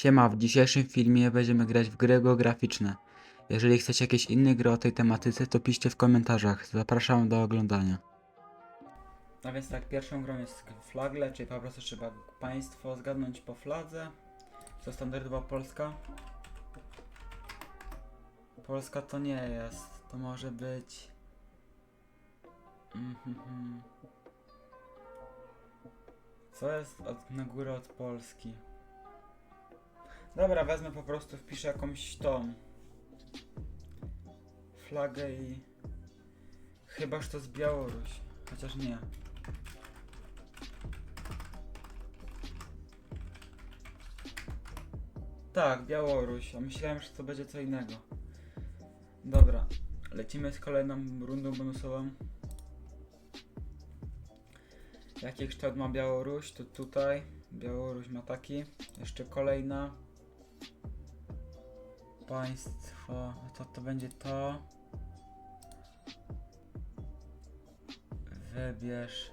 Siema, w dzisiejszym filmie będziemy grać w gry geograficzne. Jeżeli chcecie jakieś inne gry o tej tematyce, to piszcie w komentarzach. Zapraszam do oglądania. No więc tak, pierwszą grą jest flagle, czyli po prostu trzeba państwo zgadnąć po fladze. To standardowa Polska. Polska to nie jest, to może być... Mhm. Co jest od, na górę od Polski? Dobra, wezmę po prostu, wpiszę jakąś tą flagę i chybaż to z Białoruś, chociaż nie. Tak, Białoruś, a myślałem, że to będzie co innego. Dobra, lecimy z kolejną rundą bonusową. Jaki kształt ma Białoruś? To tutaj. Białoruś ma taki. Jeszcze kolejna. Państwo. To to będzie to. Wybierz.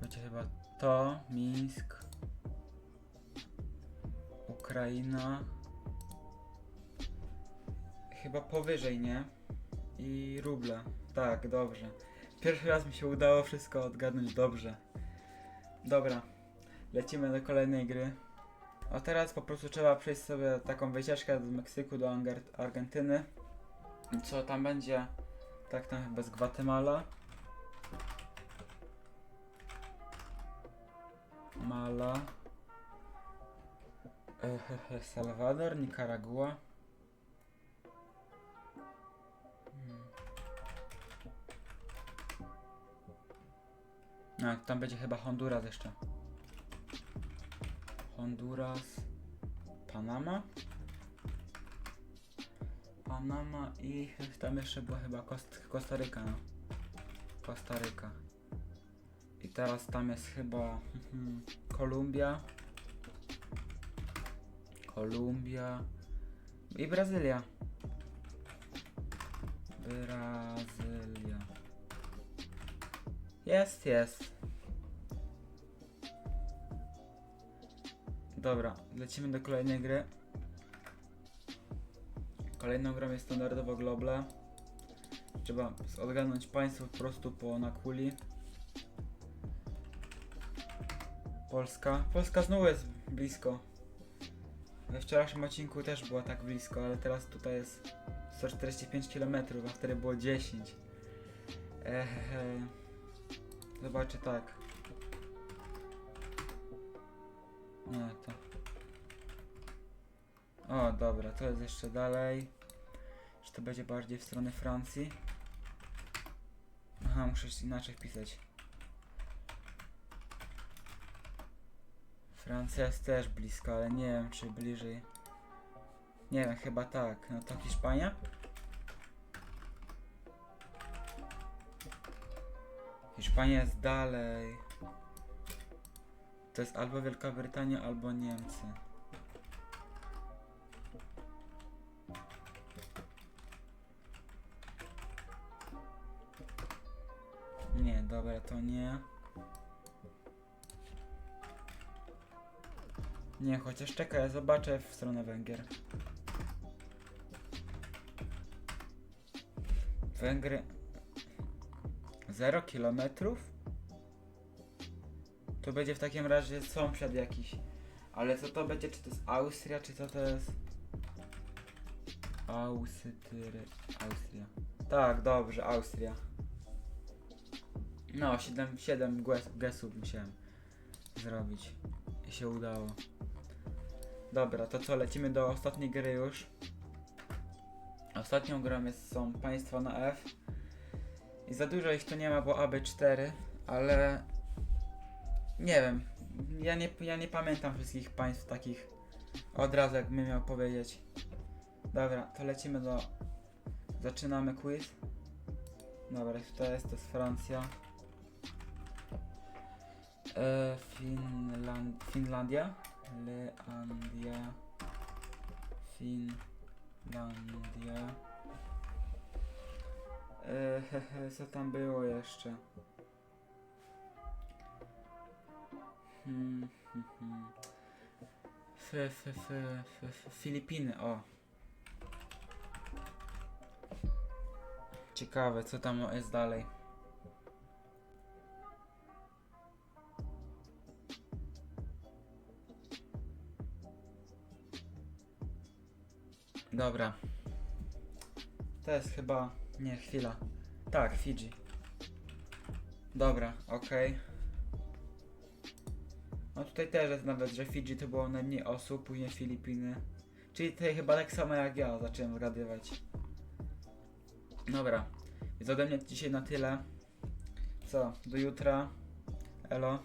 Będzie chyba to. Mińsk. Ukraina. Chyba powyżej, nie? I ruble. Tak, dobrze. Pierwszy raz mi się udało wszystko odgadnąć dobrze. Dobra, lecimy do kolejnej gry. A teraz po prostu trzeba przejść sobie taką wycieczkę do Meksyku, do Argentyny. Co tam będzie? Tak, tam chyba z Gwatemala. Mala. Salwador, Nicaragua. Hmm. A, tam będzie chyba Honduras jeszcze. Honduras. Panama? Panama i tam jeszcze była chyba Kost Kostaryka, no. Kostaryka. I teraz tam jest chyba mhm, Kolumbia. Kolumbia. I Brazylia. Brazylia. Jest, jest. Dobra, lecimy do kolejnej gry. Kolejną grą jest standardowo Globle. Trzeba odgadnąć państwo po prostu po na kuli. Polska. Polska znowu jest blisko. We wczorajszym odcinku też była tak blisko, ale teraz tutaj jest 145 km, a wtedy było 10. Ehehe. Zobaczę tak. Nie, to. O, dobra, to jest jeszcze dalej. Czy to będzie bardziej w stronę Francji? Aha, muszę inaczej wpisać. Francja jest też blisko, ale nie wiem czy bliżej. Nie wiem, chyba tak. No to Hiszpania? Hiszpania jest dalej. To jest albo Wielka Brytania, albo Niemcy. Nie, dobra, to nie. Nie, chociaż czekaj, ja zobaczę w stronę Węgier. Węgry... Zero kilometrów? To będzie w takim razie sąsiad jakiś. Ale co to będzie? Czy to jest Austria, czy co to jest? Austry... Austria. Tak, dobrze, Austria. No, 7, 7 gesów musiałem zrobić. I się udało. Dobra, to co, lecimy do ostatniej gry już. Ostatnią grą jest, są państwa na F. I za dużo ich tu nie ma, bo AB4, ale nie wiem. Ja nie, ja nie pamiętam wszystkich państw takich od razu, jakbym miał powiedzieć. Dobra, to lecimy do. Zaczynamy quiz. Dobra, to jest, to jest Francja. E, Finland, Finlandia. Leandia. Finlandia. E, hehe, co tam było jeszcze? F, f, f, f, f, Filipiny, o. Ciekawe, co tam jest dalej. Dobra. To jest chyba... Nie, chwila. Tak, Fidżi. Dobra, okej. No tutaj też jest nawet, że Fidżi to było najmniej osób, później Filipiny. Czyli tutaj chyba tak samo jak ja zacząłem zgadywać. Dobra, więc ode mnie dzisiaj na tyle. Co, do jutra. Elo.